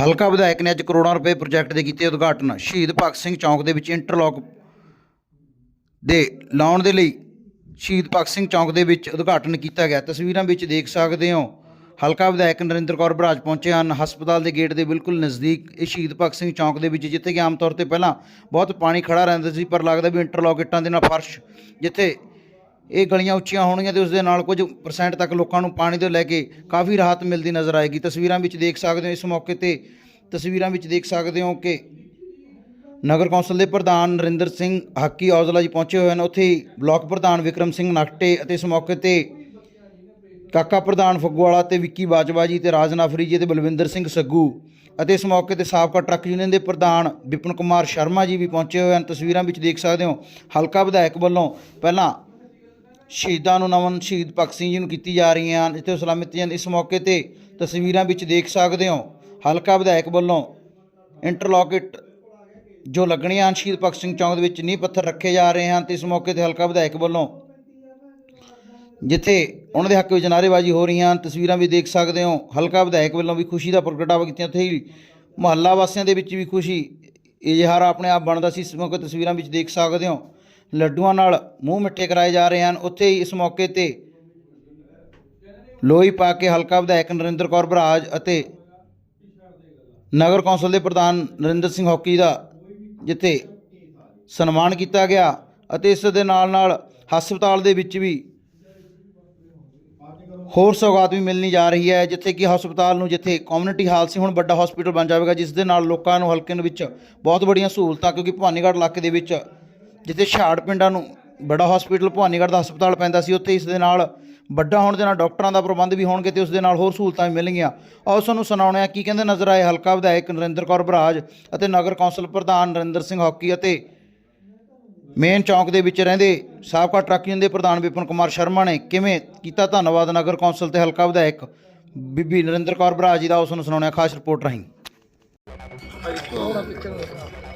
ਹਲਕਾ ਵਿਧਾਇਕ ਨੇ ਅੱਜ ਕਰੋੜਾਂ ਰੁਪਏ ਪ੍ਰੋਜੈਕਟ ਦੇ ਕੀਤੇ ਉਦਘਾਟਨ। ਸ਼ਹੀਦ ਭਗਤ ਸਿੰਘ ਚੌਂਕ ਦੇ ਵਿੱਚ ਇੰਟਰਲੌਕ ਦੇ ਲਾਉਣ ਦੇ ਲਈ ਸ਼ਹੀਦ ਭਗਤ ਸਿੰਘ ਚੌਂਕ ਦੇ ਵਿੱਚ ਉਦਘਾਟਨ ਕੀਤਾ ਗਿਆ। ਤਸਵੀਰਾਂ ਵਿੱਚ ਦੇਖ ਸਕਦੇ ਹੋ, ਹਲਕਾ ਵਿਧਾਇਕ ਨਰਿੰਦਰ ਕੌਰ ਬਰਾਜ ਪਹੁੰਚੇ ਹਨ। ਹਸਪਤਾਲ ਦੇ ਗੇਟ ਦੇ ਬਿਲਕੁਲ ਨਜ਼ਦੀਕ ਇਹ ਸ਼ਹੀਦ ਭਗਤ ਸਿੰਘ ਚੌਂਕ ਦੇ ਵਿੱਚ, ਜਿੱਥੇ ਕਿ ਆਮ ਤੌਰ ਤੇ ਪਹਿਲਾਂ ਬਹੁਤ ਪਾਣੀ ਖੜਾ ਰਹਿੰਦਾ ਸੀ, ਪਰ ਲੱਗਦਾ ਵੀ ਇੰਟਰਲੌਕ ਇੱਟਾਂ ਦੇ ਨਾਲ ਫਰਸ਼, ਜਿੱਥੇ ਇਹ ਗਲੀਆਂ ਉੱਚੀਆਂ ਹੋਣਗੀਆਂ ਤੇ ਉਸ ਦੇ ਨਾਲ ਕੁਝ ਪਰਸੈਂਟ ਤੱਕ ਲੋਕਾਂ ਨੂੰ ਪਾਣੀ ਤੋਂ ਲੈ ਕੇ ਕਾਫੀ ਰਾਹਤ ਮਿਲਦੀ ਨਜ਼ਰ ਆਏਗੀ। ਤਸਵੀਰਾਂ ਵਿੱਚ ਦੇਖ ਸਕਦੇ ਹੋ ਇਸ ਮੌਕੇ ਤੇ, ਤਸਵੀਰਾਂ ਵਿੱਚ ਦੇਖ ਸਕਦੇ ਹੋ ਕਿ ਨਗਰ ਕੌਂਸਲ ਦੇ ਪ੍ਰਧਾਨ ਨਰਿੰਦਰ ਸਿੰਘ ਹਾਕੀ ਔਜਲਾ ਜੀ ਪਹੁੰਚੇ ਹੋਏ ਹਨ। ਉੱਥੇ ਹੀ ਬਲਾਕ ਪ੍ਰਧਾਨ ਵਿਕਰਮ ਸਿੰਘ ਨਕਟੇ ਅਤੇ ਇਸ ਮੌਕੇ ਤੇ ਕਾਕਾ ਪ੍ਰਧਾਨ ਫੱਗੂਵਾਲਾ ਤੇ ਵਿੱਕੀ ਬਾਜਵਾ ਜੀ ਤੇ ਰਾਜ ਨਾਫਰੀ ਜੀ ਤੇ ਬਲਵਿੰਦਰ ਸਿੰਘ ਸੱਗੂ ਅਤੇ ਇਸ ਮੌਕੇ ਤੇ ਸਾਬਕਾ ਟਰੱਕ ਯੂਨੀਅਨ ਦੇ ਪ੍ਰਧਾਨ ਵਿਪਨ ਕੁਮਾਰ ਸ਼ਰਮਾ ਜੀ ਵੀ ਪਹੁੰਚੇ ਹੋਏ ਹਨ। ਤਸਵੀਰਾਂ ਵਿੱਚ ਦੇਖ ਸਕਦੇ ਹੋ ਹਲਕਾ ਵਿਧਾਇਕ ਵੱਲੋਂ ਪਹਿਲਾਂ ਸ਼ਹੀਦਾਂ ਨੂੰ ਨਮਨ ਸ਼ਹੀਦ ਭਗਤ ਸਿੰਘ ਜੀ ਨੂੰ ਕੀਤੀ ਜਾ ਰਹੀਆਂ ਹਨ। ਜਿੱਥੇ ਉਹ ਸਲਾਮੀ ਜਾਂਦੀ ਇਸ ਮੌਕੇ ਤੇ ਤਸਵੀਰਾਂ ਵਿੱਚ ਦੇਖ ਸਕਦੇ ਹੋ। ਹਲਕਾ ਵਿਧਾਇਕ ਵੱਲੋਂ ਇੰਟਰਲੋਕਟ ਜੋ ਲੱਗਣੀਆਂ ਹਨ, ਸ਼ਹੀਦ ਭਗਤ ਸਿੰਘ ਚੌਂਕ ਦੇ ਵਿੱਚ ਨੀਂਹ ਪੱਥਰ ਰੱਖੇ ਜਾ ਰਹੇ ਹਨ ਤੇ ਇਸ ਮੌਕੇ ਤੇ ਹਲਕਾ ਵਿਧਾਇਕ ਵੱਲੋਂ ਜਿੱਥੇ ਉਹਨਾਂ ਦੇ ਹੱਕ ਵਿੱਚ ਨਾਅਰੇਬਾਜ਼ੀ ਹੋ ਰਹੀਆਂ ਹਨ, ਤਸਵੀਰਾਂ ਵੀ ਦੇਖ ਸਕਦੇ ਹੋ। ਹਲਕਾ ਵਿਧਾਇਕ ਵੱਲੋਂ ਵੀ ਖੁਸ਼ੀ ਦਾ ਪ੍ਰਗਟਾਵਾ ਕੀਤਾ ਉੱਥੇ ਹੀ ਮੁਹੱਲਾ ਵਾਸੀਆਂ ਦੇ ਵਿੱਚ ਵੀ ਖੁਸ਼ੀ, ਇਜ਼ਹਾਰ ਆਪਣੇ ਆਪ ਬਣਦਾ ਸੀ। ਇਸ ਮੌਕੇ ਤਸਵੀਰਾਂ ਵਿੱਚ ਦੇਖ ਸਕਦੇ ਹੋ। ਲੱਡੂਆਂ ਨਾਲ ਮੂੰਹ ਮਿੱਠੇ ਕਰਾਏ ਜਾ ਰਹੇ ਹਨ। ਉੱਥੇ ਹੀ ਇਸ ਮੌਕੇ ਤੇ ਲੋਈ ਪਾ ਕੇ ਹਲਕਾ ਵਿਧਾਇਕ ਨਰਿੰਦਰ ਕੌਰ ਬਰਾਜ ਅਤੇ ਨਗਰ ਕੌਂਸਲ ਦੇ ਪ੍ਰਧਾਨ ਨਰਿੰਦਰ ਸਿੰਘ ਹੌਕੀ ਦਾ ਜਿੱਥੇ ਸਨਮਾਨ ਕੀਤਾ ਗਿਆ ਅਤੇ ਇਸ ਦੇ ਨਾਲ ਨਾਲ ਹਸਪਤਾਲ ਦੇ ਵਿੱਚ ਵੀ ਹੋਰ ਸੌਗਾਤ ਵੀ ਮਿਲਣੀ ਜਾ ਰਹੀ ਹੈ, ਜਿੱਥੇ ਕਿ ਹਸਪਤਾਲ ਨੂੰ ਜਿੱਥੇ ਕਮਿਊਨਿਟੀ ਹਾਲ ਸੀ, ਹੁਣ ਵੱਡਾ ਹਸਪੀਟਲ ਬਣ ਜਾਵੇਗਾ, ਜਿਸ ਦੇ ਨਾਲ ਲੋਕਾਂ ਨੂੰ ਹਲਕੇ ਦੇ ਵਿੱਚ ਬਹੁਤ ਬੜੀਆਂ ਸਹੂਲਤਾਂ, ਕਿਉਂਕਿ ਭਵਾਨੀਗੜ੍ਹ ਇਲਾਕੇ ਦੇ ਵਿੱਚ ਜਿੱਥੇ ਛਾੜ ਪਿੰਡਾਂ ਨੂੰ ਬੜਾ ਹਸਪੀਟਲ ਭਵਾਨੀਗੜ੍ਹ ਦਾ ਹਸਪਤਾਲ ਪੈਂਦਾ ਸੀ, ਉੱਥੇ ਇਸ ਦੇ ਨਾਲ ਵੱਡਾ ਹੋਣ ਦੇ ਨਾਲ ਡਾਕਟਰਾਂ ਦਾ ਪ੍ਰਬੰਧ ਵੀ ਹੋਣਗੇ ਤੇ ਉਸ ਦੇ ਨਾਲ ਹੋਰ ਸਹੂਲਤਾਂ ਵੀ ਮਿਲਣਗੀਆਂ। ਆਓ ਤੁਹਾਨੂੰ ਸੁਣਾਉਣੇ ਆ ਕੀ ਕਹਿੰਦੇ ਨਜ਼ਰ ਆਏ ਹਲਕਾ ਵਿਧਾਇਕ ਨਰਿੰਦਰ ਕੌਰ ਬਰਾਜ ਅਤੇ ਨਗਰ ਕੌਂਸਲ ਪ੍ਰਧਾਨ ਨਰਿੰਦਰ ਸਿੰਘ ਹੌਕੀ ਅਤੇ ਮੇਨ ਚੌਂਕ ਦੇ ਵਿੱਚ ਰਹਿੰਦੇ ਸਾਬਕਾ ਟਰੱਕ ਯੂਨੀਅਨ ਦੇ ਪ੍ਰਧਾਨ ਵਿਪਨ ਕੁਮਾਰ ਸ਼ਰਮਾ ਨੇ ਕਿਵੇਂ ਕੀਤਾ ਧੰਨਵਾਦ ਨਗਰ ਕੌਂਸਲ ਤੇ ਹਲਕਾ ਵਿਧਾਇਕ ਬੀਬੀ ਨਰਿੰਦਰ ਕੌਰ ਬਰਾਜ ਜੀ ਦਾ ਉਸ ਨੂੰ ਸੁਣਾਉਣੇ ਖਾਸ ਰਿਪੋਰਟ ਰਾਹੀਂ।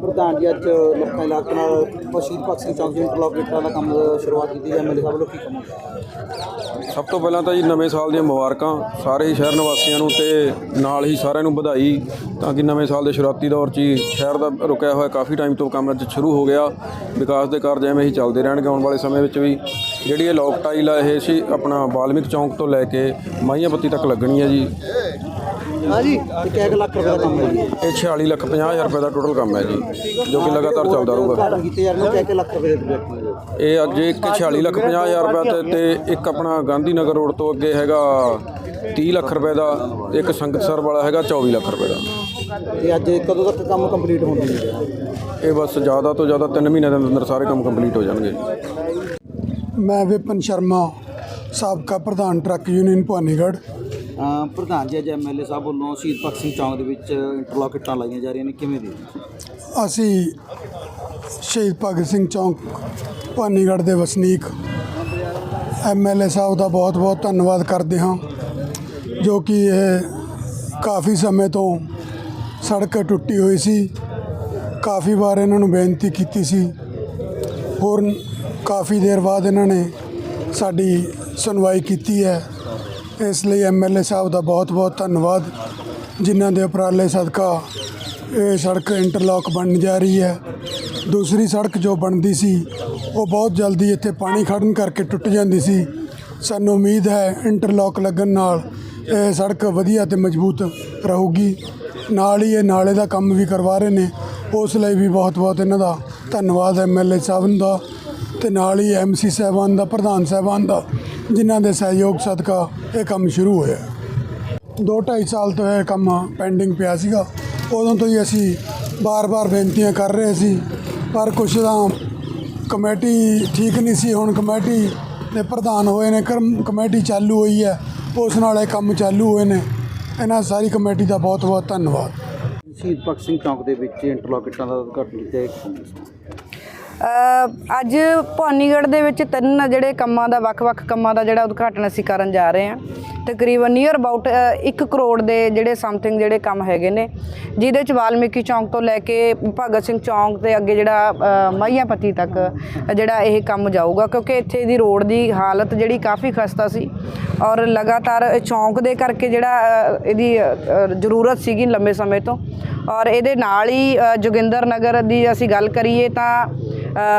ਪ੍ਰਧਾਨ ਜੀ, ਅੱਜ ਲੱਖਾਂ ਇਲਾਕੇ ਨਾਲ ਸ਼ਹੀਦ ਭਗਤ ਚੌਂਕ ਦੇ ਇੰਟਰਲੌਕ ਦਾ ਕੰਮ ਸ਼ੁਰੂਆਤ ਕੀਤੀ ਹੈ। ਮੇਰੇ ਵੱਲੋਂ ਕੀ ਕੰਮ ਸਭ ਤੋਂ ਪਹਿਲਾਂ ਤਾਂ ਜੀ ਨਵੇਂ ਸਾਲ ਦੀਆਂ ਮੁਬਾਰਕਾਂ ਸਾਰੇ ਹੀ ਸ਼ਹਿਰ ਨਿਵਾਸੀਆਂ ਨੂੰ ਤੇ ਨਾਲ ਹੀ ਸਾਰਿਆਂ ਨੂੰ ਵਧਾਈ, ਤਾਂ ਕਿ ਨਵੇਂ ਸਾਲ ਦੇ ਸ਼ੁਰੂਆਤੀ ਦੌਰ 'ਚ ਹੀ ਸ਼ਹਿਰ ਦਾ ਰੁਕਿਆ ਹੋਇਆ ਕਾਫੀ ਟਾਈਮ ਤੋਂ ਕੰਮ ਅੱਜ ਸ਼ੁਰੂ ਹੋ ਗਿਆ। ਵਿਕਾਸ ਦੇ ਕਾਰਜ ਐਵੇਂ ਹੀ ਚੱਲਦੇ ਰਹਿਣਗੇ ਆਉਣ ਵਾਲੇ ਸਮੇਂ ਵਿੱਚ ਵੀ। ਜਿਹੜੀ ਇਹ ਲੋਕ ਟਾਈਲ ਆ, ਇਹ ਸੀ ਆਪਣਾ ਬਾਲਮਿਕ ਚੌਂਕ ਤੋਂ ਲੈ ਕੇ ਮਾਈਆਂ ਬੱਤੀ ਤੱਕ ਲੱਗਣੀ ਹੈ ਜੀ। ਹਾਂਜੀ। ਇਹ ਕਿਹ ਲੱਖ ਰੁਪਏ ਦਾ ਕੰਮ ਹੈ ਜੀ। ਇਹ 46 ਲੱਖ 50 ਹਜ਼ਾਰ ਰੁਪਏ ਦਾ ਟੋਟਲ ਕੰਮ ਹੈ ਜੀ ਜੋ ਕਿ ਲਗਾਤਾਰ ਚੱਲਦਾ ਰਹੂਗਾ। ਉਦਘਾਟਨ ਕੀਤੇ ਜਾ ਰਹੇ ਨੇ ਕਿਹ ਲੱਖ ਰੁਪਏ ਦੇ ਪ੍ਰੋਜੈਕਟ ਨੇ ਇਹ ਅੱਜ ਇੱਕ 46 ਲੱਖ 50 ਹਜ਼ਾਰ ਰੁਪਏ ਤੇ ਤੇ ਇੱਕ ਆਪਣਾ ਗਾਂਧੀ ਨਗਰ ਰੋਡ ਤੋਂ ਅੱਗੇ ਹੈਗਾ 30 ਲੱਖ ਰੁਪਏ ਦਾ ਇੱਕ ਸੰਗਤਸਰ ਵਾਲਾ ਹੈਗਾ 24 ਲੱਖ ਰੁਪਏ ਦਾ। ਇਹ ਅੱਜ ਕਦੋਂ ਤੱਕ ਕੰਮ ਕੰਪਲੀਟ ਹੋਣ ਹੈ ਇਹ ਬਸ ਜ਼ਿਆਦਾ ਤੋਂ ਜ਼ਿਆਦਾ 3 ਮਹੀਨਿਆਂ ਦੇ ਅੰਦਰ ਸਾਰੇ ਕੰਮ ਕੰਪਲੀਟ ਹੋ ਜਾਣਗੇ। ਮੈਂ ਵਿਪਨ ਸ਼ਰਮਾ ਸਾਬਕਾ ਪ੍ਰਧਾਨ ਟਰੱਕ ਯੂਨੀਅਨ ਭਵਾਨੀਗੜ੍ਹ। ਪ੍ਰਧਾਨ ਜੀ, ਅੱਜ ਐਮਐਲਏ ਸਾਹਿਬ ਵੱਲੋਂ ਸ਼ਹੀਦ ਭਗਤ ਸਿੰਘ ਚੌਂਕ ਦੇ ਵਿੱਚ ਇੰਟਰਲੌਕ ਇੱਟਾਂ ਲਾਈਆਂ ਜਾ ਰਹੀਆਂ ਨੇ, ਕਿਵੇਂ ਦੇ ਅਸੀਂ ਸ਼ਹੀਦ ਭਗਤ ਸਿੰਘ ਚੌਂਕ, ਭਾਨੀਗੜ੍ਹ ਦੇ ਵਸਨੀਕ ਐਮਐਲਏ ਸਾਹਿਬ ਦਾ ਬਹੁਤ-ਬਹੁਤ ਧੰਨਵਾਦ ਕਰਦੇ ਹਾਂ, ਜੋ ਕਿ ਇਹ ਕਾਫੀ ਸਮੇਂ ਤੋਂ ਸੜਕ ਟੁੱਟੀ ਹੋਈ ਸੀ, ਕਾਫੀ ਵਾਰ ਇਹਨਾਂ ਨੂੰ ਬੇਨਤੀ ਕੀਤੀ ਸੀ, ਹੋਰ ਕਾਫੀ ਦੇਰ ਬਾਅਦ ਇਹਨਾਂ ਨੇ ਸਾਡੀ ਸੁਣਵਾਈ ਕੀਤੀ ਹੈ। ਇਸ ਲਈ ਐਮਐਲਏ ਸਾਹਿਬ ਦਾ ਬਹੁਤ-ਬਹੁਤ ਧੰਨਵਾਦ, ਜਿਨ੍ਹਾਂ ਦੇ ਉਪਰਾਲੇ ਸਦਕਾ ਇਹ ਸੜਕ ਇੰਟਰਲੌਕ ਬਣਨ ਜਾ ਰਹੀ ਹੈ। ਦੂਸਰੀ ਸੜਕ ਜੋ ਬਣਦੀ ਸੀ, ਉਹ ਬਹੁਤ ਜਲਦੀ ਇੱਥੇ ਪਾਣੀ ਖੜਨ ਕਰਕੇ ਟੁੱਟ ਜਾਂਦੀ ਸੀ। ਸਾਨੂੰ ਉਮੀਦ ਹੈ ਇੰਟਰਲੌਕ ਲੱਗਣ ਨਾਲ ਇਹ ਸੜਕ ਵਧੀਆ ਤੇ ਮਜ਼ਬੂਤ ਰਹੂਗੀ। ਨਾਲ ਹੀ ਇਹ ਨਾਲੇ ਦਾ ਕੰਮ ਵੀ ਕਰਵਾ ਰਹੇ ਨੇ, ਉਸ ਲਈ ਵੀ ਬਹੁਤ ਬਹੁਤ ਇਹਨਾਂ ਦਾ ਧੰਨਵਾਦ ਐਮਐਲਏ ਸਾਹਿਬ ਦਾ ਤੇ ਨਾਲ ਹੀ ਐਮਸੀ ਸਾਹਿਬਾਨ ਦਾ, ਪ੍ਰਧਾਨ ਸਾਹਿਬਾਨ ਦਾ। ਜਿਨ੍ਹਾਂ ਦੇ ਸਹਿਯੋਗ ਸਦਕਾ ਇਹ ਕੰਮ ਸ਼ੁਰੂ ਹੋਇਆ। ਦੋ ਢਾਈ ਸਾਲ ਤੋਂ ਇਹ ਕੰਮ ਪੈਂਡਿੰਗ ਪਿਆ ਸੀਗਾ। ਉਦੋਂ ਤੋਂ ਹੀ ਅਸੀਂ ਬਾਰ-ਬਾਰ ਬੇਨਤੀਆਂ ਕਰ ਰਹੇ ਸੀ, ਪਰ ਕੁਛ ਤਾਂ ਕਮੇਟੀ ਠੀਕ ਨਹੀਂ ਸੀ। ਹੁਣ ਕਮੇਟੀ ਦੇ ਪ੍ਰਧਾਨ ਹੋਏ ਨੇ, ਕਰਮ ਕਮੇਟੀ ਚਾਲੂ ਹੋਈ ਹੈ, ਉਸ ਨਾਲ ਇਹ ਕੰਮ ਚਾਲੂ ਹੋਏ ਨੇ। ਇਹਨਾਂ ਸਾਰੀ ਕਮੇਟੀ ਦਾ ਬਹੁਤ-ਬਹੁਤ ਧੰਨਵਾਦ। ਸ਼ਹੀਦ ਭਗਤ ਸਿੰਘ ਚੌਂਕ ਦੇ ਵਿੱਚ ਇੰਟਰਲੌਕ ਦਾ ਉਦਘਾਟਨ ਕੀਤਾ ਅੱਜ ਭਵਾਨੀਗੜ੍ਹ ਦੇ ਵਿੱਚ ਤਿੰਨ ਜਿਹੜੇ ਕੰਮਾਂ ਦਾ, ਵੱਖ-ਵੱਖ ਕੰਮਾਂ ਦਾ ਜਿਹੜਾ ਉਦਘਾਟਨ ਅਸੀਂ ਕਰਨ ਜਾ ਰਹੇ ਹਾਂ। ਤਕਰੀਬਨ ਨੀਅਰ ਅਬਾਊਟ 1 ਕਰੋੜ ਦੇ ਜਿਹੜੇ ਸਮਥਿੰਗ ਜਿਹੜੇ ਕੰਮ ਹੈਗੇ ਨੇ ਜਿਹਦੇ ਚ ਵਾਲਮੀਕੀ ਚੌਂਕ ਤੋਂ ਲੈ ਕੇ ਭਗਤ ਸਿੰਘ ਚੌਂਕ ਤੇ ਅੱਗੇ ਜਿਹੜਾ ਅ, ਤੱਕ ਜਿਹੜਾ ਇਹ ਕੰਮ ਜਾਊਗਾ ਕਿਉਂਕਿ ਇੱਥੇ ਦੀ ਰੋਡ ਦੀ ਹਾਲਤ ਜਿਹੜੀ ਕਾਫੀ ਖਸਤਾ ਸੀ ਔਰ ਲਗਾਤਾਰ ਚੌਂਕ ਦੇ ਕਰਕੇ ਜਿਹੜਾ ਇਹਦੀ ਜ਼ਰੂਰਤ ਸੀਗੀ ਲੰਬੇ ਸਮੇਂ ਤੋਂ ਔਰ ਇਹਦੇ ਨਾਲ ਹੀ ਜੋਗਿੰਦਰ ਨਗਰ ਦੀ ਅਸੀਂ ਗੱਲ ਕਰੀਏ ਤਾਂ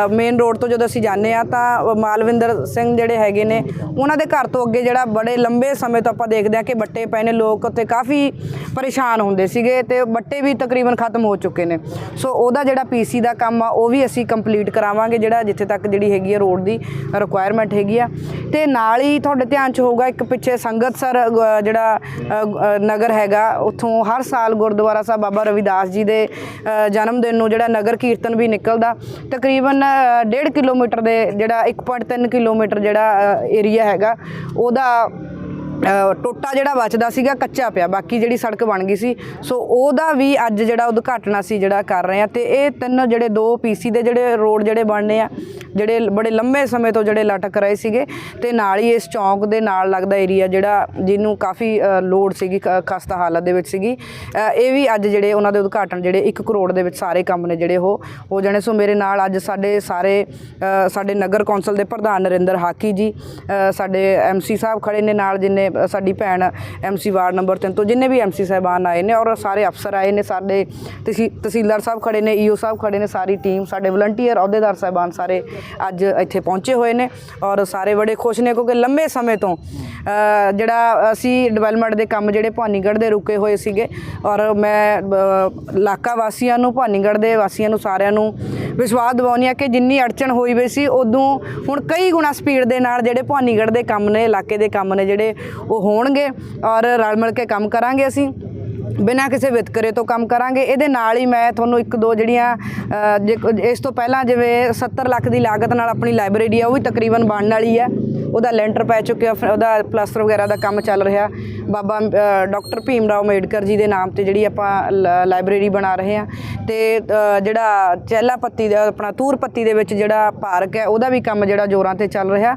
ਮੇਨ ਰੋਡ ਤੋਂ ਜਦੋਂ ਅਸੀਂ ਜਾਂਦੇ ਆ ਤਾਂ ਮਾਲਵਿੰਦਰ ਸਿੰਘ ਜਿਹੜੇ ਹੈਗੇ ਨੇ ਉਹਨਾਂ ਦੇ ਘਰ ਤੋਂ ਅੱਗੇ ਜਿਹੜਾ ਬੜੇ ਲੰਬੇ ਸਮੇਂ ਤੋਂ ਆਪਾਂ ਦੇਖਦੇ ਆ ਕਿ ਬੱਟੇ ਪਏ ਨੇ ਲੋਕ ਉੱਥੇ ਕਾਫੀ ਪਰੇਸ਼ਾਨ ਹੁੰਦੇ ਸੀਗੇ ਤੇ ਬੱਟੇ ਵੀ ਤਕਰੀਬਨ ਖਤਮ ਹੋ ਚੁੱਕੇ ਨੇ। ਸੋ ਉਹਦਾ ਜਿਹੜਾ ਪੀਸੀ ਦਾ ਕੰਮ ਆ ਉਹ ਵੀ ਅਸੀਂ ਕੰਪਲੀਟ ਕਰਾਵਾਂਗੇ ਜਿਹੜਾ ਜਿੱਥੇ ਤੱਕ ਜਿਹੜੀ ਹੈਗੀ ਆ ਰੋਡ ਦੀ ਰਿਕੁਆਇਰਮੈਂਟ ਹੈਗੀ ਆ। ਤੇ ਨਾਲ ਹੀ ਤੁਹਾਡੇ ਧਿਆਨ 'ਚ ਹੋਊਗਾ ਇੱਕ ਪਿੱਛੇ ਸੰਗਤਸਰ ਅ, ਜਿਹੜਾ ਨਗਰ ਹੈਗਾ ਉੱਥੋਂ ਹਰ ਸਾਲ ਗੁਰਦੁਆਰਾ ਸਾਹਿਬ ਬਾਬਾ ਰਵਿਦਾਸ ਜੀ ਦੇ ਜਨਮ ਦਿਨ ਨੂੰ ਜਿਹੜਾ ਨਗਰ ਕੀਰਤਨ ਵੀ ਨਿਕਲਦਾ। ਤਕਰੀਬਨ 1.5 ਕਿਲੋਮੀਟਰ ਦੇ ਜਿਹੜਾ 1.3 ਕਿਲੋਮੀਟਰ ਜਿਹੜਾ ਏਰੀਆ ਹੈਗਾ ਉਹਦਾ ਟੋਟਾ ਜਿਹੜਾ ਬਚਦਾ ਸੀਗਾ ਕੱਚਾ ਪਿਆ ਬਾਕੀ ਜਿਹੜੀ ਸੜਕ ਬਣ ਗਈ ਸੀ। ਸੋ ਉਹਦਾ ਵੀ ਅੱਜ ਜਿਹੜਾ ਉਦਘਾਟਨ ਅਸੀਂ ਜਿਹੜਾ ਕਰ ਰਹੇ ਆ ਤੇ ਇਹ ਤਿੰਨ ਜਿਹੜੇ ਦੋ ਪੀਸੀ ਦੇ ਜਿਹੜੇ ਰੋਡ ਜਿਹੜੇ ਬਣਨੇ ਆ ਜਿਹੜੇ ਬੜੇ ਲੰਮੇ ਸਮੇਂ ਤੋਂ ਜਿਹੜੇ ਲਟਕ ਰਹੇ ਸੀਗੇ ਤੇ ਨਾਲ ਹੀ ਇਸ ਚੌਂਕ ਦੇ ਨਾਲ ਲੱਗਦਾ ਏਰੀਆ ਜਿਹੜਾ ਜਿਹਨੂੰ ਕਾਫੀ ਅ, ਲੋੜ ਸੀਗੀ ਖ- ਖਸਤਾ ਹਾਲਤ ਦੇ ਵਿੱਚ ਸੀਗੀ। ਇਹ ਵੀ ਅੱਜ ਜਿਹੜੇ ਉਹਨਾਂ ਦੇ ਉਦਘਾਟਨ ਜਿਹੜੇ 1 ਕਰੋੜ ਦੇ ਵਿੱਚ ਸਾਰੇ ਕੰਮ ਨੇ ਜਿਹੜੇ ਉਹ ਹੋ ਜਾਣੇ। ਸੋ ਮੇਰੇ ਨਾਲ ਅੱਜ ਸਾਡੇ ਸਾਰੇ ਸਾਡੇ ਨਗਰ ਕੌਂਸਲ ਦੇ ਪ੍ਰਧਾਨ ਨਰਿੰਦਰ ਹਾਕੀ ਜੀ ਅ, ਸਾਡੇ ਐਮਸੀ ਸਾਹਿਬ ਖੜੇ ਨੇ ਨਾਲ ਜਿੰਨੇ ਸਾਡੀ ਭੈਣ ਐਮਸੀ ਵਾਰਡ ਨੰਬਰ 3 ਤੋਂ ਜਿੰਨੇ ਵੀ ਐਮਸੀ ਸਾਹਿਬਾਨ ਆਏ ਨੇ ਔਰ ਸਾਰੇ ਅਫਸਰ ਆਏ ਨੇ, ਸਾਡੇ ਤਹਿਸੀ- ਤਹਿਸੀਲਦਾਰ ਸਾਹਿਬ ਖੜੇ ਨੇ ਈਓ ਸਾਹਿਬ ਖੜੇ ਨੇ, ਸਾਰੀ ਟੀਮ ਸਾਡੇ ਵਲੰਟੀਅਰ ਅਹੁਦੇਦਾਰ ਸਾਹਿਬਾਨ ਸਾਰੇ ਅੱਜ ਇੱਥੇ ਪਹੁੰਚੇ ਹੋਏ ਨੇ ਔਰ ਸਾਰੇ ਬੜੇ ਖੁਸ਼ ਨੇ ਕਿਉਂਕਿ ਲੰਬੇ ਸਮੇਂ ਤੋਂ ਜਿਹੜਾ ਅਸੀਂ ਡਿਵੈਲਪਮੈਂਟ ਦੇ ਕੰਮ ਜਿਹੜੇ ਭਾਨੀਗੜ੍ਹ ਦੇ ਰੁਕੇ ਹੋਏ ਸੀਗੇ ਔਰ ਮੈਂ ਇਲਾਕਾ ਵਾਸੀਆਂ ਨੂੰ, ਭਾਨੀਗੜ੍ਹ ਦੇ ਵਾਸੀਆਂ ਨੂੰ, ਸਾਰਿਆਂ ਨੂੰ ਵਿਸ਼ਵਾਸ ਦਿਵਾਉਂਦੀ ਹਾਂ ਕਿ ਜਿੰਨੀ ਅੜਚਣ ਹੋਈ ਹੋਈ ਸੀ, ਉਦੋਂ ਹੁਣ ਕਈ ਗੁਣਾ ਸਪੀਡ ਦੇ ਨਾਲ ਜਿਹੜੇ ਭਵਾਨੀਗੜ੍ਹ ਦੇ ਕੰਮ ਨੇ, ਇਲਾਕੇ ਦੇ ਕੰਮ ਨੇ ਜਿਹੜੇ ਉਹ ਹੋਣਗੇ ਔਰ ਰਲ ਮਿਲ ਕੇ ਕੰਮ ਕਰਾਂਗੇ ਅਸੀਂ। ਬਿਨਾਂ ਕਿਸੇ ਵਿਤਕਰੇ ਤੋਂ ਕੰਮ ਕਰਾਂਗੇ। ਇਹਦੇ ਨਾਲ ਹੀ ਮੈਂ ਤੁਹਾਨੂੰ ਇੱਕ ਦੋ ਜਿਹੜੀਆਂ ਇਸ ਤੋਂ ਪਹਿਲਾਂ ਜਿਵੇਂ 70 ਲੱਖ ਦੀ ਲਾਗਤ ਨਾਲ ਆਪਣੀ ਲਾਇਬ੍ਰੇਰੀ ਆ ਉਹ ਵੀ ਤਕਰੀਬਨ ਬਣਨ ਵਾਲੀ ਹੈ ਉਹਦਾ ਲੈਂਟਰ ਪੈ ਚੁੱਕਿਆ ਫਿਰ ਉਹਦਾ ਪਲਾਸਟਰ ਵਗੈਰਾ ਦਾ ਕੰਮ ਚੱਲ ਰਿਹਾ। ਬਾਬਾ ਅ, ਡਾਕਟਰ ਭੀਮ ਰਾਓ ਅੰਬੇਡਕਰ ਜੀ ਦੇ ਨਾਮ ਤੇ ਜਿਹੜੀ ਆਪਾਂ ਲ- ਲਾਇਬ੍ਰੇਰੀ ਬਣਾ ਰਹੇ ਹਾਂ ਤੇ ਜਿਹੜਾ ਚਹਿਲਾ ਪੱਤੀ ਦਾ ਆਪਣਾ ਤੂਰ ਪੱਤੀ ਦੇ ਵਿੱਚ ਜਿਹੜਾ ਪਾਰਕ ਹੈ ਉਹਦਾ ਵੀ ਕੰਮ ਜਿਹੜਾ ਜ਼ੋਰਾਂ ਤੇ ਚੱਲ ਰਿਹਾ।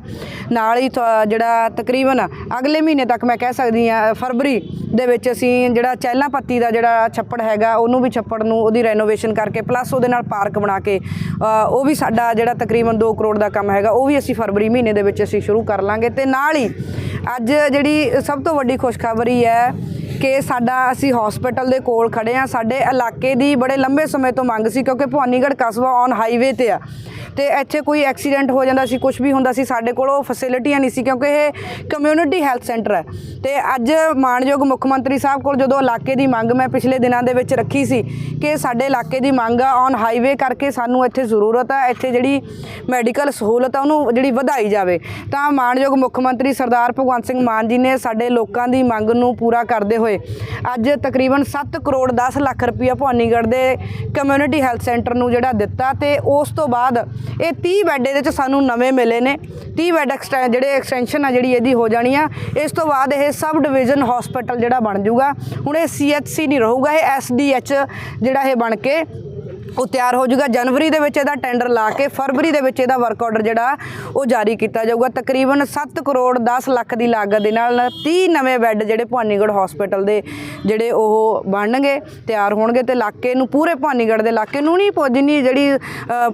ਨਾਲ ਹੀ ਤੁਹਾ- ਜਿਹੜਾ ਤਕਰੀਬਨ ਅਗਲੇ ਮਹੀਨੇ ਤੱਕ ਮੈਂ ਕਹਿ ਸਕਦੀ ਹਾਂ ਫਰਵਰੀ ਦੇ ਵਿੱਚ ਅਸੀਂ ਜਿਹੜਾ ਚਹਿਲਾ ਪੱਤੀ ਦਾ ਜਿਹੜਾ ਛੱਪੜ ਹੈਗਾ ਉਹਨੂੰ ਵੀ ਛੱਪੜ ਨੂੰ ਉਹਦੀ ਰੈਨੋਵੇਸ਼ਨ ਕਰਕੇ ਪਲੱਸ ਉਹਦੇ ਨਾਲ ਪਾਰਕ ਬਣਾ ਕੇ ਅ, ਉਹ ਵੀ ਸਾਡਾ ਜਿਹੜਾ ਤਕਰੀਬਨ 2 ਕਰੋੜ ਦਾ ਕੰਮ ਹੈਗਾ ਉਹ ਵੀ ਅਸੀਂ ਫਰਵਰੀ ਮਹੀਨੇ ਦੇ ਵਿੱਚ ਅਸੀਂ ਸ਼ੁਰੂ ਕਰ ਲਾਂਗੇ ਤੇ ਨਾਲ ਹੀ ਅੱਜ ਜਿਹੜੀ ਸਭ ਤੋਂ ਵੱਡੀ ਖੁਸ਼ਖਬਰੀ ਹੈ ਕਿ ਸਾਡਾ ਅਸੀਂ ਹਸਪੀਟਲ ਦੇ ਕੋਲ ਖੜੇ ਆ ਸਾਡੇ ਇਲਾਕੇ ਦੀ ਬੜੇ ਲੰਬੇ ਸਮੇਂ ਤੋਂ ਮੰਗ ਸੀ ਕਿਉਂਕਿ ਭਵਾਨੀਗੜ੍ਹ ਕਸਬਾ ਔਨ ਹਾਈਵੇ ਤੇ ਆ। ਤੇ ਇੱਥੇ ਕੋਈ ਐਕਸੀਡੈਂਟ ਹੋ ਜਾਂਦਾ ਸੀ ਕੁਝ ਵੀ ਹੁੰਦਾ ਸੀ, ਸਾਡੇ ਕੋਲ ਉਹ ਫੈਸਿਲਿਟੀਆਂ ਨਹੀਂ ਸੀ ਕਿਉਂਕਿ ਇਹ ਕਮਿਊਨਿਟੀ ਹੈਲਥ ਸੈਂਟਰ ਹੈ। ਤੇ ਅੱਜ ਮਾਨਯੋਗ ਮੁੱਖ ਮੰਤਰੀ ਸਾਹਿਬ ਕੋਲ ਜਦੋਂ ਇਲਾਕੇ ਦੀ ਮੰਗ ਮੈਂ ਪਿਛਲੇ ਦਿਨਾਂ ਦੇ ਵਿੱਚ ਰੱਖੀ ਸੀ ਕਿ ਸਾਡੇ ਇਲਾਕੇ ਦੀ ਮੰਗ ਆ ਔਨ ਹਾਈਵੇ ਕਰਕੇ ਸਾਨੂੰ ਇੱਥੇ ਜ਼ਰੂਰਤ ਆ, ਇੱਥੇ ਜਿਹੜੀ ਮੈਡੀਕਲ ਸਹੂਲਤ ਆ, ਉਹਨੂੰ ਜਿਹੜੀ ਵਧਾਈ ਜਾਵੇ। ਤਾਂ ਮਾਨਯੋਗ ਮੁੱਖ ਮੰਤਰੀ ਸਰਦਾਰ ਭਗਵੰਤ ਸਿੰਘ ਮਾਨ ਜੀ ਨੇ ਸਾਡੇ ਲੋਕਾਂ ਦੀ ਮੰਗ ਨੂੰ ਪੂਰਾ ਕਰਦੇ ਹੋਏ ਅੱਜ ਤਕਰੀਬਨ 7 ਕਰੋੜ 10 ਲੱਖ ਰੁਪਈਆ ਭਵਾਨੀਗੜ੍ਹ ਦੇ ਕਮਿਊਨਿਟੀ ਹੈਲਥ ਸੈਂਟਰ ਨੂੰ ਜਿਹੜਾ ਦਿੱਤਾ ਤੇ ਉਸ ਤੋਂ ਬਾਅਦ ਇਹ 30 ਬੈੱਡ ਇਹਦੇ ਚ ਸਾਨੂੰ ਨਵੇਂ ਮਿਲੇ ਨੇ। 30 ਬੈੱਡ ਐਕਸਟੈਂ ਜਿਹੜੇ ਐਕਸਟੈਂਸ਼ਨ ਆ ਜਿਹੜੀ ਇਹਦੀ ਹੋ ਜਾਣੀ ਆ। ਇਸ ਤੋਂ ਬਾਅਦ ਇਹ ਸਬ ਡਿਵੀਜ਼ਨ ਹਸਪੀਟਲ ਜਿਹੜਾ ਬਣ ਜਾਊਗਾ। ਹੁਣ ਇਹ ਸੀਐਚਸੀ ਨਹੀਂ ਰਹੂਗਾ, ਇਹ ਐਸਡੀਐਚ ਜਿਹੜਾ ਇਹ ਬਣ ਕੇ ਉਹ ਤਿਆਰ ਹੋ ਜਾਊਗਾ। ਜਨਵਰੀ ਦੇ ਵਿੱਚ ਇਹਦਾ ਟੈਂਡਰ ਲਾ ਕੇ ਫਰਵਰੀ ਦੇ ਵਿੱਚ ਇਹਦਾ ਵਰਕ ਆਰਡਰ ਜਿਹੜਾ, ਉਹ ਜਾਰੀ ਕੀਤਾ ਜਾਊਗਾ। ਤਕਰੀਬਨ 7 ਕਰੋੜ 10 ਲੱਖ ਦੀ ਲਾਗਤ ਦੇ ਨਾਲ 30 ਨਵੇਂ ਬੈੱਡ ਜਿਹੜੇ ਭਵਾਨੀਗੜ੍ਹ ਹਸਪੀਟਲ ਦੇ ਜਿਹੜੇ ਉਹ ਬਣਨਗੇ, ਤਿਆਰ ਹੋਣਗੇ ਤੇ ਇਲਾਕੇ ਨੂੰ ਪੂਰੇ ਭਵਾਨੀਗੜ੍ਹ ਦੇ ਇਲਾਕੇ ਨੂੰ ਨਹੀਂ ਪੋ- ਜਿੰਨੀ ਜਿਹੜੀ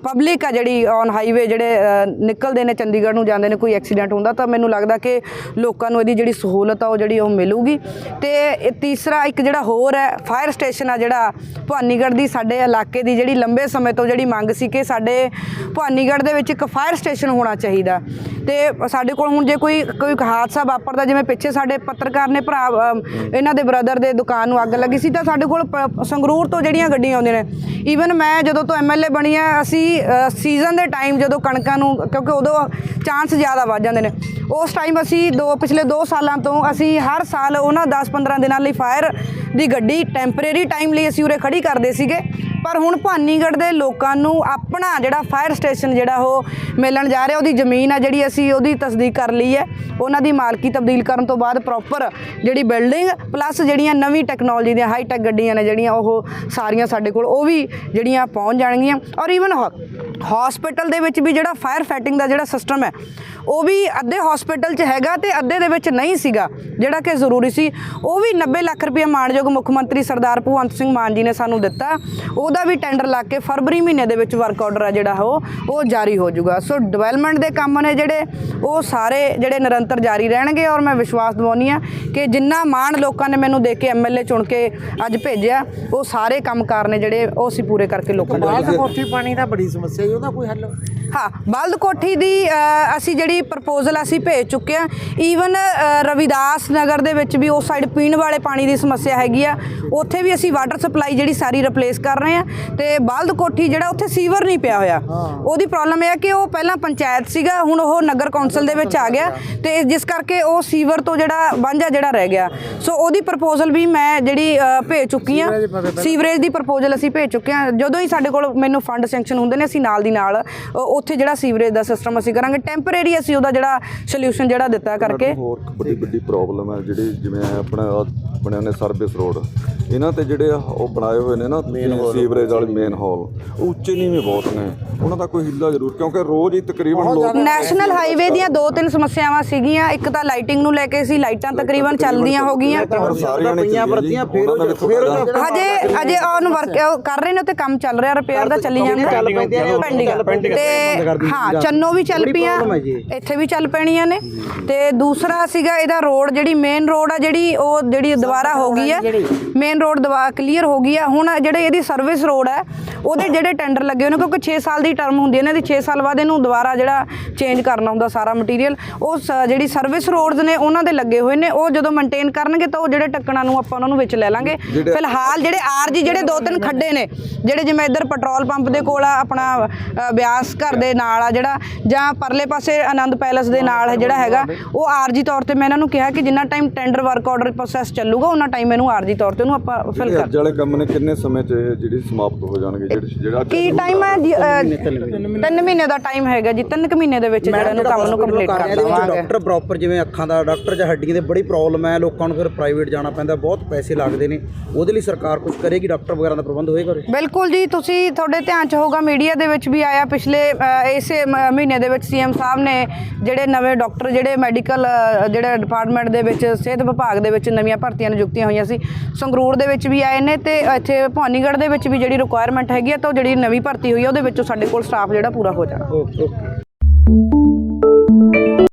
ਪਬਲਿਕ ਆ ਜਿਹੜੀ ਔਨ ਹਾਈਵੇ ਜਿਹੜੇ ਨਿਕਲਦੇ ਨੇ ਚੰਡੀਗੜ੍ਹ ਨੂੰ ਜਾਂਦੇ ਨੇ, ਕੋਈ ਐਕਸੀਡੈਂਟ ਹੁੰਦਾ ਤਾਂ ਮੈਨੂੰ ਲੱਗਦਾ ਕਿ ਲੋਕਾਂ ਨੂੰ ਇਹਦੀ ਜਿਹੜੀ ਸਹੂਲਤ ਆ ਉਹ ਜਿਹੜੀ ਉਹ ਮਿਲੂਗੀ। ਤੇ ਇਹ ਤੀਸਰਾ ਇੱਕ ਜਿਹੜਾ ਹੋਰ ਹੈ ਫਾਇਰ ਸਟੇਸ਼ਨ ਆ ਜਿਹੜਾ ਭਵਾਨੀਗੜ੍ਹ ਦੀ ਸਾਡੇ ਇਲਾਕੇ ਦੀ ਜਿਹੜੀ ਲੰਬੇ ਸਮੇਂ ਤੋਂ ਜਿਹੜੀ ਮੰਗ ਸੀ ਕਿ ਸਾਡੇ ਭਵਾਨੀਗੜ੍ਹ ਦੇ ਵਿੱਚ ਇੱਕ ਫਾਇਰ ਸਟੇਸ਼ਨ ਹੋਣਾ ਚਾਹੀਦਾ। ਤੇ ਸਾਡੇ ਕੋਲ ਹੁਣ ਜੇ ਕੋਈ ਕੋਈ ਹਾਦਸਾ ਵਾਪਰਦਾ, ਜਿਵੇਂ ਪਿੱਛੇ ਸਾਡੇ ਪੱਤਰਕਾਰ ਨੇ ਭਰਾ ਇਹਨਾਂ ਦੇ ਬ੍ਰਦਰ ਦੇ ਦੁਕਾਨ ਨੂੰ ਅੱਗ ਲੱਗੀ ਸੀ, ਤਾਂ ਸਾਡੇ ਕੋਲ ਪ- ਸੰਗਰੂਰ ਤੋਂ ਜਿਹੜੀਆਂ ਗੱਡੀਆਂ ਆਉਂਦੀਆਂ ਨੇ ਈਵਨ ਮੈਂ ਜਦੋਂ ਤੋਂ ਐਮਐਲਏ ਬਣੀ ਆ, ਅਸੀਂ ਸੀਜ਼ਨ ਦੇ ਟਾਈਮ ਜਦੋਂ ਕਣਕਾਂ ਨੂੰ, ਕਿਉਂਕਿ ਉਦੋਂ ਚਾਂਸ ਜ਼ਿਆਦਾ ਵੱਧ ਜਾਂਦੇ ਨੇ, ਉਸ ਟਾਈਮ ਅਸੀਂ ਦੋ, ਪਿਛਲੇ 2 ਸਾਲਾਂ ਤੋਂ ਅਸੀਂ ਹਰ ਸਾਲ ਉਹਨਾਂ 10-15 ਦਿਨਾਂ ਲਈ ਫਾਇਰ ਦੀ ਗੱਡੀ ਟੈਂਪਰੇਰੀ ਟਾਈਮ ਲਈ ਅਸੀਂ ਉਰੇ ਖੜੀ ਕਰਦੇ ਸੀਗੇ ਪਰ ਹੁਣ ਭਾਨੀਗੜ੍ਹ ਦੇ ਲੋਕਾਂ ਨੂੰ ਆਪਣਾ ਜਿਹੜਾ ਫਾਇਰ ਸਟੇਸ਼ਨ ਜਿਹੜਾ ਉਹ ਮਿਲਣ ਜਾ ਰਿਹਾ, ਉਹਦੀ ਜ਼ਮੀਨ ਆ ਜਿਹੜੀ ਅਸੀਂ ਉਹਦੀ ਤਸਦੀਕ ਕਰ ਲਈ ਹੈ। ਉਹਨਾਂ ਦੀ ਮਾਲਕੀ ਤਬਦੀਲ ਕਰਨ ਤੋਂ ਬਾਅਦ ਪ੍ਰੋਪਰ ਜਿਹੜੀ ਬਿਲਡਿੰਗ ਪਲੱਸ ਜਿਹੜੀਆਂ ਨਵੀਂ ਟੈਕਨੋਲੋਜੀ ਦੀਆਂ ਹਾਈ ਟੈਕ ਗੱਡੀਆਂ ਨੇ ਜਿਹੜੀਆਂ ਉਹ ਸਾਰੀਆਂ ਸਾਡੇ ਕੋਲ, ਉਹ ਵੀ ਜਿਹੜੀਆਂ ਪਹੁੰਚ ਜਾਣਗੀਆਂ। ਔਰ ਈਵਨ ਹਸਪੀਟਲ ਦੇ ਵਿੱਚ ਵੀ ਜਿਹੜਾ ਫਾਇਰ ਫਾਈਟਿੰਗ ਦਾ ਜਿਹੜਾ ਸਿਸਟਮ ਹੈ ਉਹ ਵੀ ਅੱਧੇ ਹਸਪੀਟਲ 'ਚ ਹੈਗਾ ਤੇ ਅੱਧੇ ਦੇ ਵਿੱਚ ਨਹੀਂ ਸੀਗਾ ਜਿਹੜਾ ਕਿ ਜ਼ਰੂਰੀ ਸੀ। ਉਹ ਵੀ 90 ਲੱਖ ਰੁਪਏ ਮਾਨਯੋਗ ਮੁੱਖ ਮੰਤਰੀ ਸਰਦਾਰ ਭਗਵੰਤ ਸਿੰਘ ਮਾਨ ਜੀ ਨੇ ਸਾਨੂੰ ਦਿੱਤਾ। ਉਹਦਾ ਵੀ ਟੈਂਡਰ ਲਾ ਕੇ ਫਰਵਰੀ ਮਹੀਨੇ ਦੇ ਵਿੱਚ ਵਰਕ ਆਰਡਰ ਆ ਜਿਹੜਾ ਉਹ ਉਹ ਜਾਰੀ ਹੋ ਜਾਊਗਾ। ਸੋ ਡਿਵੈਲਪਮੈਂਟ ਦੇ ਕੰਮ ਨੇ ਜਿਹੜੇ ਉਹ ਸਾਰੇ ਜਿਹੜੇ ਨਿਰੰਤਰ ਜਾਰੀ ਰਹਿਣਗੇ ਔਰ ਮੈਂ ਵਿਸ਼ਵਾਸ ਦਿਵਾਉਂਦੀ ਆ ਕਿ ਜਿੰਨਾ ਮਾਣ ਲੋਕਾਂ ਨੇ ਮੈਨੂੰ ਦੇ ਕੇ ਐਮਐਲਏ ਚੁਣ ਕੇ ਅੱਜ ਭੇਜਿਆ ਉਹ ਸਾਰੇ ਕੰਮਕਾਰ ਨੇ ਜਿਹੜੇ ਉਹ ਅਸੀਂ ਪੂਰੇ ਕਰਕੇ ਲੋਕਾਂ ਦੇ ਬਾਹਰ ਕੋਠੀ ਪਾਣੀ ਦਾ ਬੜੀ ਸਮੱਸਿਆ ਜੀ ਉਹਦਾ ਕੋਈ ਹੱਲ ਹਾਂ ਬਲਦ ਕੋਠੀ ਦੀ ਅਸੀਂ ਜਿਹੜੀ ਪ੍ਰਪੋਜ਼ਲ ਅਸੀਂ ਭੇਜ ਚੁੱਕੇ ਆ ਈਵਨ ਰਵਿਦਾਸ ਨਗਰ ਦੇ ਵਿੱਚ ਵੀ ਉਸ ਸਾਈਡ ਪੀਣ ਵਾਲੇ ਪਾਣੀ ਦੀ ਸਮੱਸਿਆ ਹੈਗੀ ਆ ਉੱਥੇ ਵੀ ਅਸੀਂ ਵਾਟਰ ਸਪਲਾਈ ਜਿਹੜੀ ਸਾਰੀ ਰਿਪਲੇਸ ਕਰ ਰਹੇ ਆ ਤੇ ਬਲਦ ਕੋਠੀ ਜਿਹੜਾ ਉੱਥੇ ਸੀਵਰ ਨਹੀਂ ਪਿਆ ਹੋਇਆ। ਉਹਦੀ ਪ੍ਰੋਬਲਮ ਇਹ ਹੈ ਕਿ ਉਹ ਪਹਿਲਾਂ ਪੰਚਾਇਤ ਸੀਗਾ ਹੁਣ ਉਹ ਨਗਰ ਕੌਂਸਲ ਦੇ ਵਿੱਚ ਆ ਗਿਆ ਤੇ ਜਿਸ ਕਰਕੇ ਉਹ ਸੀਵਰ ਤੋਂ ਜਿਹੜਾ ਵਾਂਝਾ ਜਿਹੜਾ ਰਹਿ ਗਿਆ। ਸੋ ਉਹਦੀ ਪ੍ਰਪੋਜ਼ਲ ਵੀ ਮੈਂ ਜਿਹੜੀ ਭੇਜ ਚੁੱਕੀ ਆ ਸੀਵਰੇਜ ਦੀ ਪ੍ਰਪੋਜ਼ਲ ਅਸੀਂ ਭੇਜ ਚੁੱਕੇ ਆ ਜਦੋਂ ਹੀ ਸਾਡੇ ਕੋਲ ਮੈਨੂੰ ਫੰਡ ਸੈਂਕਸ਼ਨ ਹੁੰਦੇ ਨੇ ਅਸੀਂ ਨਾਲ ਦੀ ਨਾਲ ਉੱਥੇ ਜਿਹੜਾ ਸੀਵਰੇਜ ਦਾ ਸਿਸਟਮ ਅਸੀਂ ਕਰਾਂਗੇ। ਟੈਂਪਰੇਰੀ ਅਸੀਂ ਉਹਦਾ ਜਿਹੜਾ ਸੋਲੂਸ਼ਨ ਜਿਹੜਾ ਦਿੱਤਾ ਕਰਕੇ। ਹੋਰ ਵੱਡੀ ਵੱਡੀ ਪ੍ਰੋਬਲਮ ਹੈ ਜਿਹੜੀ ਜਿਵੇਂ ਆਪਣਾ ਬਣਿਆ ਨੇ ਸਰਵਿਸ ਰੋਡ ਇਹਨਾਂ ਤੇ ਜਿਹੜੇ ਉਹ ਬਣਾਏ ਹੋਏ ਨੇ ਨਾ ਸੀਵਰੇਜ ਵਾਲੇ ਮੇਨ ਹਾਲ ਉੱਚੇ ਨੀਵੇਂ ਬਹੁਤ ਨੇ। ਉਹਨਾਂ ਦਾ ਕੋਈ ਹਿੱਲਾ ਜ਼ਰੂਰ ਕਿਉਂਕਿ ਰੋਜ਼ ਹੀ ਤਕਰੀਬਨ ਲੋਕ ਨੈਸ਼ਨਲ ਹਾਈਵੇ ਦੀਆਂ ਦੋ ਤਿੰਨ ਸਮੱਸਿਆਵਾਂ ਸੀਗੀਆਂ। ਇੱਕ ਤਾਂ ਲਾਈਟਿੰਗ ਨੂੰ ਲੈ ਕੇ ਸੀ ਲਾਈਟਾਂ ਤਕਰੀਬਨ ਚੱਲਦੀਆਂ ਹੋ ਗਈਆਂ। ਪਈਆਂ ਵਰਤੀਆਂ, ਫਿਰ ਹਜੇ ਅਜੇ ਔਨ ਵਰਕ ਕਰ ਰਹੇ ਨੇ ਤੇ ਕੰਮ ਚੱਲ ਰਿਹਾ ਰਿਪੇਅਰ ਦਾ ਚੱਲੀ ਜਾਂਦਾ। ਚੱਲ ਪੈਂਦੀਆਂ ਤੇ ਹਾਂ ਚੰਨੋ ਵੀ ਚੱਲ ਪਈਆਂ ਜੀ। ਇੱਥੇ ਵੀ ਚੱਲ ਪੈਣੀਆਂ ਨੇ। ਤੇ ਦੂਸਰਾ ਸੀਗਾ ਇਹਦਾ ਰੋਡ ਜਿਹੜੀ ਮੇਨ ਰੋਡ ਆ ਜਿਹੜੀ ਉਹ ਜਿਹੜੀ ਦੁਬਾਰਾ ਹੋ ਗਈ ਹੈ ਮੇਨ ਰੋਡ ਦਵਾ ਕਲੀਅਰ ਹੋ ਗਈ ਆ। ਹੁਣ ਜਿਹੜੇ ਇਹਦੀ ਸਰਵਿਸ ਰੋਡ ਹੈ ਉਹਦੇ ਜਿਹੜੇ ਟੈਂਡਰ ਲੱਗੇ ਨੇ ਕਿਉਂਕਿ 6 ਸਾਲ ਦੀ ਟਰਮ ਹੁੰਦੀ ਹੈ ਇਹਨਾਂ ਦੀ 6 ਸਾਲ ਬਾਅਦ ਇਹਨੂੰ ਦੁਬਾਰਾ ਜਿਹੜਾ ਚੇਂਜ ਕਰਨਾ ਹੁੰਦਾ ਸਾਰਾ ਮਟੀਰੀਅਲ ਉਹ ਜਿਹੜੀ ਸਰਵਿਸ ਰੋਡਸ ਨੇ ਉਹਨਾਂ ਦੇ ਲੱਗੇ ਹੋਏ ਨੇ। ਉਹ ਜਦੋਂ ਮੇਨਟੇਨ ਕਰਨਗੇ ਤਾਂ ਉਹ ਜਿਹੜੇ ਟੱਕਣਾ ਨੂੰ ਆਪਾਂ ਉਹਨਾਂ ਨੂੰ ਵਿੱਚ ਲੈ ਲਾਂਗੇ। ਫਿਲਹਾਲ ਜਿਹੜੇ ਆਰਜੀ ਜਿਹੜੇ ਦੋ ਤਿੰਨ ਖੱਡੇ ਨੇ ਜਿਹੜੇ ਜਿਵੇਂ ਇੱਧਰ ਪੈਟਰੋਲ ਪੰਪ ਦੇ ਕੋਲ ਆ ਆਪਣਾ ਬਿਆਸ ਘਰ ਦੇ ਨਾਲ ਆ ਜਿਹੜਾ ਜਾਂ ਪਰਲੇ ਪਾਸੇ ਆਨੰਦ ਪੈਲੇਸ ਦੇ ਨਾਲ ਜਿਹੜਾ ਹੈਗਾ ਉਹ ਆਰਜੀ ਤੌਰ ਤੇ ਮੈਂ ਇਹਨਾਂ ਨੂੰ ਕਿਹਾ ਕਿ ਜਿੰਨਾ time tender work order process ਚੱਲੂਗਾ ਉਹਨਾਂ ਟਾਈਮ ਇਹਨੂੰ ਆਰਜੀ ਤੌਰ ਤੇ ਉਹਨੂੰ ਆਪਾਂ ਫਿਲ ਕਰ ਅੱਜ ਵਾਲੇ ਕੰਮ ਨੇ ਕਿੰਨੇ ਸਮੇਂ 'ਚ ਜਿਹੜੀ ਸਮਾਪਤ ਹੋ ਜਾਣਗੇ? ਜਿਹੜੇ ਜਿਹੜਾ ਕੀ ਟਾਈਮ ਹੈ ਜੀ, ਅ, ਤਿੰਨ ਮਹੀਨੇ ਦਾ ਟਾਈਮ ਹੈਗਾ ਜੀ ਤਿੰਨ ਕੁ ਮਹੀਨੇ ਦੇ ਵਿੱਚ ਜਿਹੜਾ ਇਹਨੂੰ ਕੰਮ ਨੂੰ ਕੰਪਲੀਟ ਕਰ ਦੇਵਾਂਗੇ। ਡਾਕਟਰ ਪ੍ਰੋਪਰ ਜਿਵੇਂ ਅੱਖਾਂ ਦਾ ਡਾਕਟਰ ਜਾਂ ਹੱਡੀਆਂ ਦੇ ਬੜੀ ਪ੍ਰੋਬਲਮ ਹੈ ਲੋਕਾਂ ਨੂੰ ਫਿਰ ਪ੍ਰਾਈਵੇਟ ਜਾਣਾ ਪੈਂਦਾ ਬਹੁਤ ਪੈਸੇ ਲੱਗਦੇ ਨੇ। ਉਹਦੇ ਲਈ ਸਰਕਾਰ ਕੁਝ ਕਰੇਗੀ ਡਾਕਟਰ ਵਗੈਰਾ ਦਾ ਪ੍ਰਬੰਧ ਹੋਏਗਾ? ਬਿਲਕੁਲ ਜੀ ਤੁਸੀਂ ਤੁਹਾਡੇ ਧਿਆਨ ਚ ਹੋਊਗਾ ਮੀਡੀਆ ਦੇ ਵਿੱਚ ਵੀ ਆਇਆ ਪਿਛਲੇ ਇਸੇ ਮ- ਮਹੀਨੇ ਦੇ ਵਿੱਚ ਸੀਐਮ ਸਾਹਿਬ ਨੇ ਜਿਹੜੇ ਨਵੇਂ ਡਾਕਟਰ, ਜਿਹੜੇ ਮੈਡੀਕਲ ਜਿਹੜੇ ਡਿਪਾਰਟਮੈਂਟ ਦੇ ਵਿੱਚ, ਸਿਹਤ ਵਿਭਾਗ ਦੇ ਵਿੱਚ ਨਵੀਆਂ ਭਰਤੀਆਂ ਨਿਯੁਕਤੀਆਂ ਹੋਈਆਂ ਸੀ। ਸੰਗਰੂਰ ਦੇ ਵਿੱਚ ਵੀ ਆਏ ਨੇ ਤੇ ਇੱਥੇ ਭਵਾਨੀਗੜ੍ਹ ਦੇ ਵਿੱਚ ਵੀ ਜਿਹੜੀ ਰਿਕੁਆਇਰਮੈਂਟ ਹੈਗੀ ਆ, ਤਾਂ ਉਹ ਜਿਹੜੀ ਨਵੀਂ ਭਰਤੀ ਹੋਈ ਹੈ ਉਹਦੇ ਵਿੱਚੋਂ ਸਾਡੇ ਕੋਲ ਸਟਾਫ ਜਿਹੜਾ ਪੂਰਾ ਹੋ ਜਾਣਾ। ਓਕੇ।